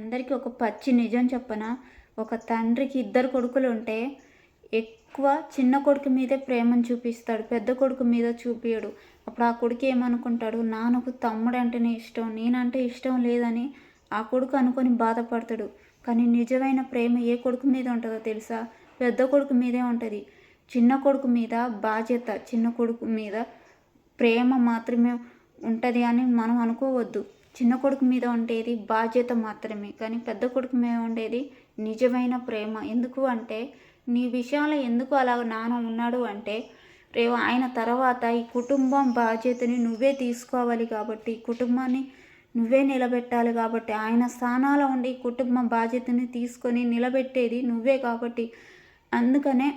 అందరికీ ఒక పచ్చి నిజం చెప్పన? ఒక తండ్రికి ఇద్దరు కొడుకులు ఉంటే ఎక్కువ చిన్న కొడుకు మీదే ప్రేమను చూపిస్తాడు పెద్ద కొడుకు మీద చూపించడు అప్పుడు ఆ కొడుకు ఏమనుకుంటాడు? నాన్నకు తమ్ముడు అంటేనే ఇష్టం నేనంటే ఇష్టం లేదని ఆ కొడుకు అనుకొని బాధపడతాడు. కానీ నిజమైన ప్రేమ ఏ కొడుకు మీద ఉంటుందో తెలుసా? పెద్ద కొడుకు మీదే ఉంటుంది. చిన్న కొడుకు మీద బాధ్యత చిన్న కొడుకు మీద ప్రేమ మాత్రమే ఉంటుంది అని మనం అనుకోవద్దు. చిన్న కొడుకు మీద ఉండేది బాధ్యత మాత్రమే కానీ పెద్ద కొడుకు మీద ఉండేది నిజమైన ప్రేమ. ఎందుకు అంటే నీ విషయంలో ఎందుకు అలా నాన్న ఉన్నాడు అంటే రేపు ఆయన తర్వాత ఈ కుటుంబం బాధ్యతని నువ్వే తీసుకోవాలి కాబట్టి కుటుంబాన్ని నువ్వే నిలబెట్టాలి కాబట్టి ఆయన స్థానాలో ఉండి కుటుంబం బాధ్యతని తీసుకొని నిలబెట్టేది నువ్వే కాబట్టి. అందుకనే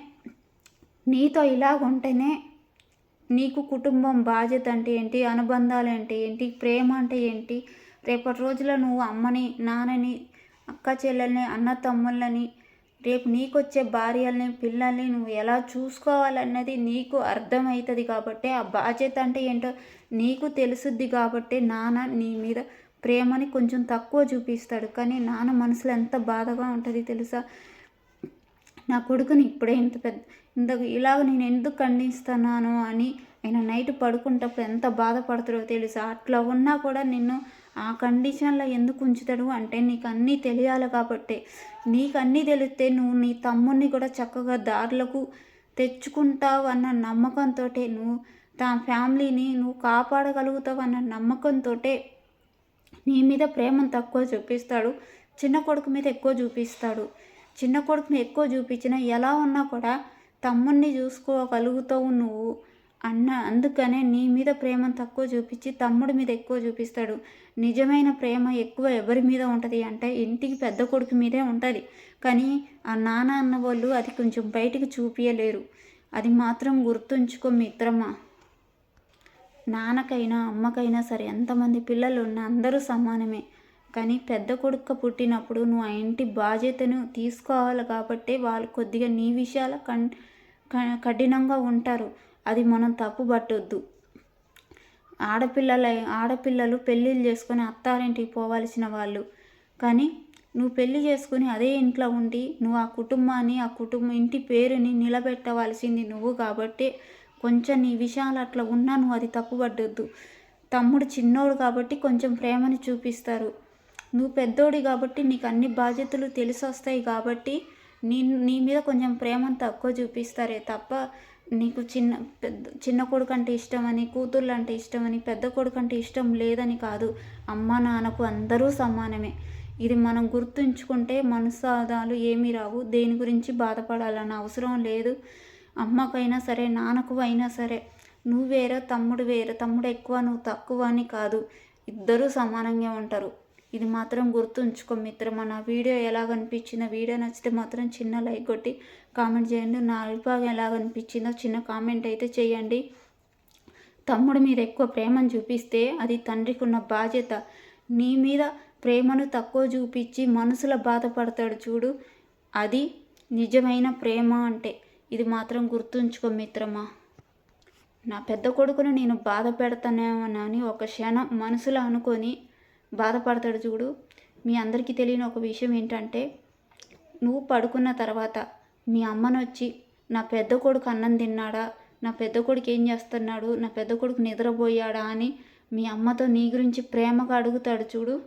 నీతో ఇలాగుంటేనే నీకు కుటుంబం బాధ్యత అంటే ఏంటి? అనుబంధాలు అంటే ఏంటి? ప్రేమ అంటే ఏంటి? రేపటి రోజుల్లో నువ్వు అమ్మని నాన్నని అక్క చెల్లెల్ని అన్న తమ్ముళ్ళని రేపు నీకొచ్చే భార్యల్ని పిల్లల్ని నువ్వు ఎలా చూసుకోవాలన్నది నీకు అర్థమవుతుంది కాబట్టి ఆ బాధ్యత అంటే ఏంటో నీకు తెలుసుద్ది కాబట్టి నాన్న నీ మీద ప్రేమని కొంచెం తక్కువ చూపిస్తాడు. కానీ నాన్న మనసులో ఎంత బాధగా ఉంటుంది తెలుసా? నా కొడుకుని ఇప్పుడే ఇంత పెద్ద ఇంత ఇలాగ నేను ఎందుకు ఖండిస్తున్నాను అని ఆయన నైట్ పడుకుంటప్పుడు ఎంత బాధపడతాడో తెలుసా? అట్లా ఉన్నా కూడా నిన్ను ఆ కండిషన్లో ఎందుకు ఉంచుతాడు? అంటే నీకు అన్నీ తెలియాలి కాబట్టి. నీకు అన్నీ తెలిస్తే నువ్వు నీ తమ్ముడిని కూడా చక్కగా దారులకు తెచ్చుకుంటావు అన్న నమ్మకంతో నువ్వు తా ఫ్యామిలీని నువ్వు కాపాడగలుగుతావు అన్న నమ్మకంతో నీ మీద ప్రేమను తక్కువ చూపిస్తాడు. చిన్న కొడుకు మీద ఎక్కువ చూపిస్తాడు. చిన్న కొడుకుని ఎక్కువ చూపించినా ఎలా ఉన్నా కూడా తమ్ముణ్ణి చూసుకోగలుగుతావు నువ్వు అన్న అందుకనే నీ మీద ప్రేమను తక్కువ చూపించి తమ్ముడి మీద ఎక్కువ చూపిస్తాడు. నిజమైన ప్రేమ ఎక్కువ ఎవరి మీద ఉంటుంది అంటే ఇంటికి పెద్ద కొడుకు మీదే ఉంటుంది. కానీ ఆ నాన్న అన్న వాళ్ళు అది కొంచెం బయటికి చూపించలేరు అది మాత్రం గుర్తుంచుకో మిత్రమా. నాన్నకైనా అమ్మకైనా సరే ఎంతమంది పిల్లలు ఉన్నా అందరూ సమానమే. కానీ పెద్ద కొడుకు పుట్టినప్పుడు నువ్వు ఆ ఇంటి బాధ్యతను తీసుకోవాలి కాబట్టి వాళ్ళు కొద్దిగా నీ విషయాల కన్ కఠినంగా ఉంటారు. అది మనం తప్పు పట్టొద్దు. ఆడపిల్లల ఆడపిల్లలు పెళ్ళిళ్ళు చేసుకొని అత్తారింటికి పోవాల్సిన వాళ్ళు. కానీ నువ్వు పెళ్ళి చేసుకుని అదే ఇంట్లో ఉండి నువ్వు ఆ కుటుంబాన్ని ఆ కుటుంబం ఇంటి పేరుని నిలబెట్టవలసింది నువ్వు కాబట్టి కొంచెం నీ విషయాలు అట్లా ఉన్నా నువ్వు అది తప్పుపడ్డొద్దు తమ్ముడు చిన్నోడు కాబట్టి కొంచెం ప్రేమని చూపిస్తారు. నువ్వు పెద్దోడి కాబట్టి నీకు అన్ని బాధ్యతలు తెలిసి వస్తాయి కాబట్టి నీ నీ మీద కొంచెం ప్రేమను తక్కువ చూపిస్తారే తప్ప నీకు చిన్న పెద్ద చిన్న కొడుకు అంటే ఇష్టమని కూతుర్లు అంటే ఇష్టమని పెద్ద కొడుకు అంటే ఇష్టం లేదని కాదు. అమ్మ నాన్నకు అందరూ సమానమే. ఇది మనం గుర్తుంచుకుంటే మనసాదాలు ఏమీ రావు. దేని గురించి బాధపడాలన్న అవసరం లేదు. అమ్మకైనా సరే నాన్నకు అయినా సరే. నువ్వు వేరే తమ్ముడు వేరే. తమ్ముడు ఎక్కువ నువ్వు తక్కువ అని కాదు. ఇద్దరూ సమానంగా ఉంటారు. ఇది మాత్రం గుర్తుంచుకో మిత్రమా. నా వీడియో ఎలా కనిపించిందో వీడియో నచ్చితే మాత్రం చిన్న లైక్ కొట్టి కామెంట్ చేయండి. నా అల్పాగం ఎలా కనిపించిందో చిన్న కామెంట్ అయితే చేయండి. తమ్ముడు మీద ఎక్కువ ప్రేమను చూపిస్తే అది తండ్రికి ఉన్న బాధ్యత. నీ మీద ప్రేమను తక్కువ చూపించి మనసులో బాధపడతాడు చూడు. అది నిజమైన ప్రేమ అంటే ఇది మాత్రం గుర్తుంచుకో మిత్రమా. నా పెద్ద కొడుకును నేను బాధ పెడతానేమోనని ఒక క్షణం మనసులో అనుకొని బాధపడతాడు చూడు. మీ అందరికీ తెలియని ఒక విషయం ఏంటంటే నువ్వు పడుకున్న తర్వాత మీ అమ్మను వచ్చి నా పెద్ద కొడుకు అన్నం తిన్నాడా? నా పెద్ద కొడుకు ఏం చేస్తున్నాడు? నా పెద్ద కొడుకు నిద్రపోయాడా? అని మీ అమ్మతో నీ గురించి ప్రేమగా అడుగుతాడు చూడు.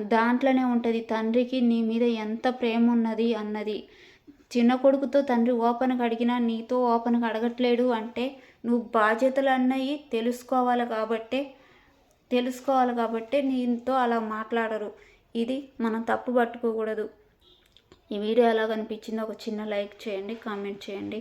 దాంట్లోనే ఉంటుంది తండ్రికి నీ మీద ఎంత ప్రేమ ఉన్నది? అన్నది. చిన్న కొడుకుతో తండ్రి ఓపెన్గా అడిగినా నీతో ఓపెన్గా అడగట్లేడు. అంటే నువ్వు బాధ్యతలు అన్నవి తెలుసుకోవాలి కాబట్టే తెలుసుకోవాలి కాబట్టి నీతో అలా మాట్లాడరు. ఇది మనం తప్పు పట్టుకోకూడదు. ఈ వీడియో ఎలా కనిపించిందో ఒక చిన్న లైక్ చేయండి కామెంట్ చేయండి.